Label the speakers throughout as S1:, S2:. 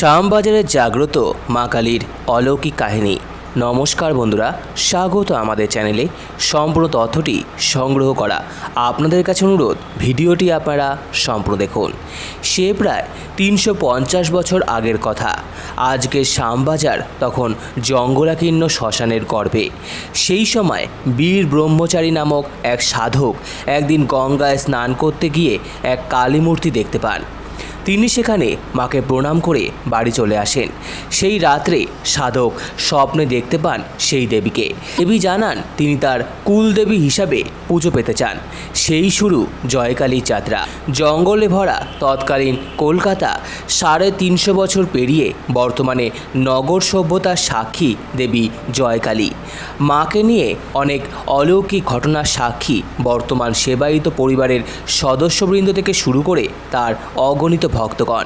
S1: শ্যামবাজারের জাগ্রত মা কালীর অলৌকিক কাহিনী। নমস্কার বন্ধুরা, স্বাগত আমাদের চ্যানেলে। সম্পূর্ণ তথ্যটি সংগ্রহ করা আপনাদের কাছে অনুরোধ, ভিডিওটি আপনারা সম্পূর্ণ দেখুন। সে প্রায় তিনশো পঞ্চাশ বছর আগের কথা। আজকের শ্যামবাজার তখন জঙ্গলাকীর্ণ শ্মশানের গর্ভে। সেই সময় বীর ব্রহ্মচারী নামক এক সাধক একদিন গঙ্গায় স্নান করতে গিয়ে এক কালী মূর্তি দেখতে পান। তিনি সেখানে মাকে প্রণাম করে বাড়ি চলে আসেন। সেই রাত্রে সাধক স্বপ্নে দেখতে পান সেই দেবীকে। দেবী জানান তিনি তার কুলদেবী হিসাবে পুজো পেতে চান। সেই শুরু জয়কালীর যাত্রা। জঙ্গলে ভরা তৎকালীন কলকাতা সাড়ে তিনশো বছর পেরিয়ে বর্তমানে নগর সভ্যতার সাক্ষী দেবী জয়কালী। মাকে নিয়ে অনেক অলৌকিক ঘটনার সাক্ষী বর্তমান সেবায়িত পরিবারের সদস্যবৃন্দ থেকে শুরু করে তার অগণিত ভক্তগণ।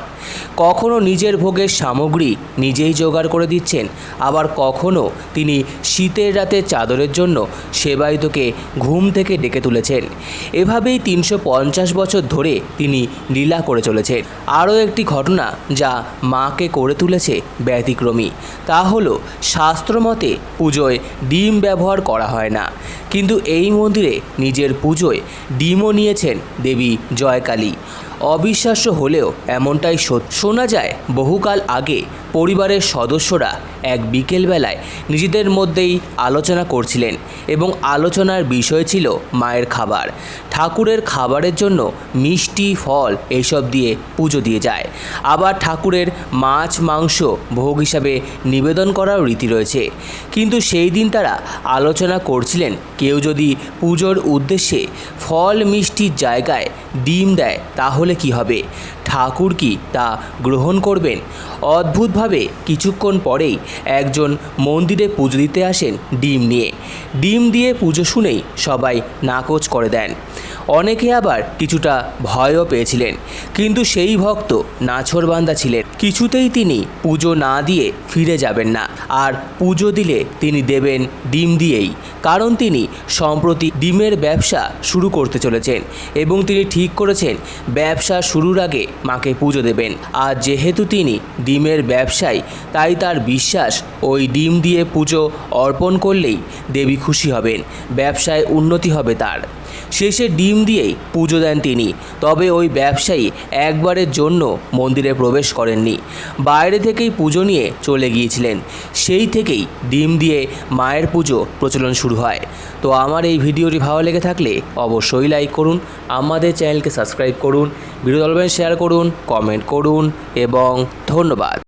S1: কখনো নিজের ভোগের সামগ্রী নিজেই জোগাড় করে দিচ্ছেন, আবার কখনো তিনি শীতের রাতে চাদরের জন্য সেবায়িতকে ঘুম থেকে ডেকে তুলেছেন। এভাবেই তিনশো পঞ্চাশ বছর ধরে তিনি লীলা করে চলেছেন। আরও একটি ঘটনা যা মাকে করে তুলেছে ব্যতিক্রমী, তা হলো শাস্ত্রমতে পুজোয় ডিম ব্যবহার করা হয় না। কিন্তু এই মন্দিরে নিজের পুজোয় ডিমও নিয়েছেন দেবী জয়কালী। অবিশ্বাস্য হলেও এমনটাই শোনা যায় বহুকাল আগে পরিবারের সদস্যরা এক বিকেলবেলায় নিজেদের মধ্যেই আলোচনা করছিলেন এবং আলোচনার বিষয় ছিল মায়ের খাবার। ঠাকুরের খাবারের জন্য মিষ্টি, ফল এইসব দিয়ে পুজো দিয়ে যায়। আবার ঠাকুরের মাছ, মাংস ভোগ হিসাবে নিবেদন করার রীতি রয়েছে। কিন্তু সেই দিন তারা আলোচনা করছিলেন, কেউ যদি পুজোর উদ্দেশ্যে ফল, মিষ্টির জায়গায় ডিম দেয় তাহলে কি হবে? ঠাকুর কি তা গ্রহণ করবেন? অদ্ভুতভাবে কিছুক্ষণ পরেই একজন মন্দিরে পুজো দিতে আসেন ডিম নিয়ে। ডিম দিয়ে পুজো শুনেই সবাই নাকচ করে দেন। অনেকে আবার কিছুটা ভয়ও পেয়েছিলেন। কিন্তু সেই ভক্ত নাছরবান্দা ছিলেন। কিছুতেই তিনি পুজো না দিয়ে ফিরে যাবেন না। আর পুজো দিলে তিনি দেবেন ডিম দিয়েই। কারণ তিনি সম্প্রতি ডিমের ব্যবসা শুরু করতে চলেছেন এবং তিনি ঠিক করেছেন, ব্যবসা শুরুর আগে মাকে পুজো দেবেন। আর যেহেতু তিনি ডিমের ব্যবসায়ী, তাই তার বিশ্বাস ওই ডিম দিয়ে পুজো অর্পণ করলেই দেবী খুশি হবেন। ব্যবসায় উন্নতি হবে তার। শেষে ডিম দিয়েই পুজো দেন তিনি। তবে ওই ব্যবসায়ী একবারের জন্য মন্দিরে প্রবেশ করেননি। বাইরে থেকেই পুজো নিয়ে চলে গিয়েছিলেন। সেই থেকেই ডিম দিয়ে মায়ের পুজো প্রচলন শুরু হয়। তো আমার এই ভিডিওটি ভালো লেগে থাকলে অবশ্যই লাইক করুন, আমাদের চ্যানেলকে সাবস্ক্রাইব করুন ভিডিও দলবেন শেয়ার করুন, কমেন্ট করুন এবং ধন্যবাদ।